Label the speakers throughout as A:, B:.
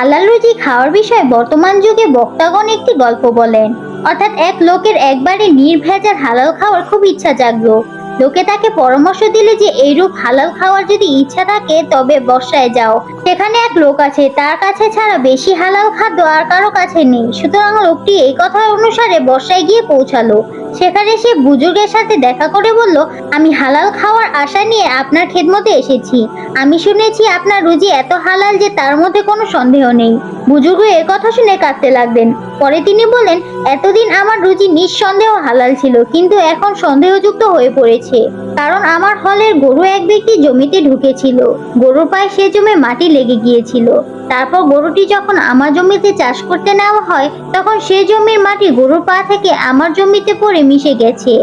A: হালাল রুজি খাওয়ার বিষয়ে বর্তমান যুগে বক্তাগণ একটি গল্প বলেন। অর্থাৎ এক লোকের একবারে নির্ভেজাল হালাল খাওয়ার খুব ইচ্ছা জাগলো লোকে তাকে পরামর্শ দিলে যে এইরূপ হালাল খাওয়ার যদি ইচ্ছা থাকে, তবে বর্ষায় যাও। সেখানে এক লোক আছে, তার কাছে ছাড়া বেশি হালাল খাদ্য আর কারও কাছে নেই। সুতরাং লোকটি এই কথা অনুসারে বর্ষায় গিয়ে পৌঁছালো। সেখানে সে বুজুর্গের সাথে দেখা করে বলল, আমি হালাল খাওয়ার আশা নিয়ে আপনার খেদমতে এসেছি। আমি শুনেছি আপনার রুজি এত হালাল যে তার মধ্যে কোনো সন্দেহ নেই। বুজুর্গ এ কথা শুনে কাঁদতে লাগলেন। পরে তিনি বলেন এতদিন আমার রুজি নিঃসন্দেহ হালাল ছিল, কিন্তু এখন সন্দেহযুক্ত হয়ে পড়েছে। কারণ আমার হলের গরু এক ব্যক্তি জমিতে ঢুকেছিল। গরুর পায়ে সে জমে মাটি লেগে গিয়েছিল। তারপর গরুটি যখন আমার জমিতে চাষ করতে নেওয়া হয়, তখন সে জমির মাটি গরুর পা থেকে আমার জমিতে পড়ে মিশে গেছে।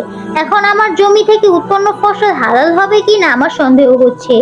A: এখন আমার জমি থেকে উৎপন্ন ফসল হালাল হবে কিনা আমার সন্দেহ হচ্ছে।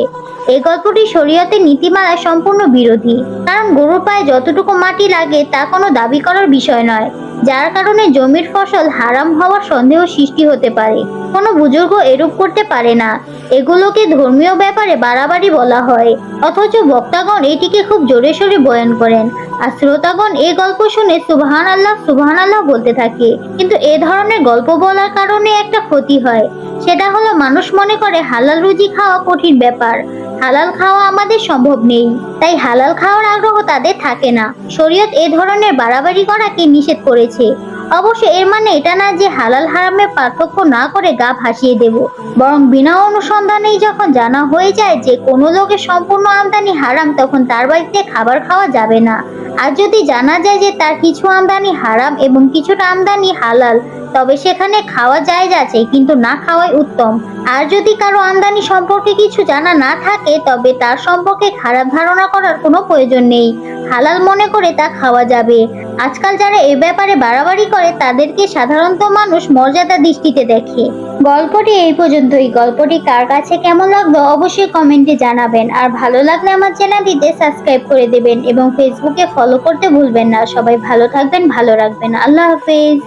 A: এই গল্পটি শরীয়তের নীতিমালায় সম্পূর্ণ বিরোধী, কারণ গরুর পায়ে যতটুকু মাটি লাগে তা কোনো দাবি করার বিষয় নয়। যার কারণে জমির ফসল হারাম হওয়ার সন্দেহ সৃষ্টি হতে পারে। কোনো বুজুর্গ এরূপ করতে পারে না। এগুলোকে ধর্মীয় ব্যাপারে বাড়াবাড়ি বলা হয়। অথচ বক্তাগণ এটিকে খুব জোরে সোরে বয়ান করেন। আর শ্রোতাগণ এই গল্প শুনে সুবহান আল্লাহ সুবহান আল্লাহ বলতে থাকে। কিন্তু এ ধরনের গল্প বলার কারণে একটা ক্ষতি হয়। সেটা হলো মানুষ মনে করে হালাল রুজি খাওয়া কঠিন ব্যাপার। হালাল খাওয়া আমাদের সম্ভব নেই। তাই হালাল খাওয়ার আগ্রহ তাদের থাকে না। শরীয়ত এ ধরনের বাড়াবাড়ি করাকে নিষেধ করেছে। অবশ্য এর মানে এটা না যে হালাল হারামের পার্থক্য না করে গা ভাসিয়ে দেব। বরং বিনা অনুসন্ধানেই যখন জানা হয়ে যায় যে কোনো লোকের সম্পূর্ণ আমদানি হারাম, তখন তার বাড়িতে খাবার খাওয়া যাবে না। আর যদি জানা যায় যে তার কিছু আমদানি হারাম এবং কিছুটা আমদানি হালাল তবে সেখানে খাওয়া যায় আছে, কিন্তু না খাওয়াই উত্তম। আর যদি কারও আমদানি সম্পর্কে কিছু জানা না থাকে, তবে তার সম্পর্কে খারাপ ধারণা করার কোনো প্রয়োজন নেই। হালাল মনে করে তা খাওয়া যাবে। আজকাল যারা এ ব্যাপারে বাড়াবাড়ি করে, তাদেরকে সাধারণত মানুষ মর্যাদা দৃষ্টিতে দেখে। গল্পটি এই পর্যন্তই। গল্পটি কার কাছে কেমন লাগল অবশ্যই কমেন্টে জানাবেন। আর ভালো লাগলে আমার চ্যানেলটিতে সাবস্ক্রাইব করে দেবেন এবং ফেসবুকে ফলো করতে ভুলবেন না। সবাই ভালো থাকবেন, ভালো রাখবেন। আল্লাহ হাফেজ।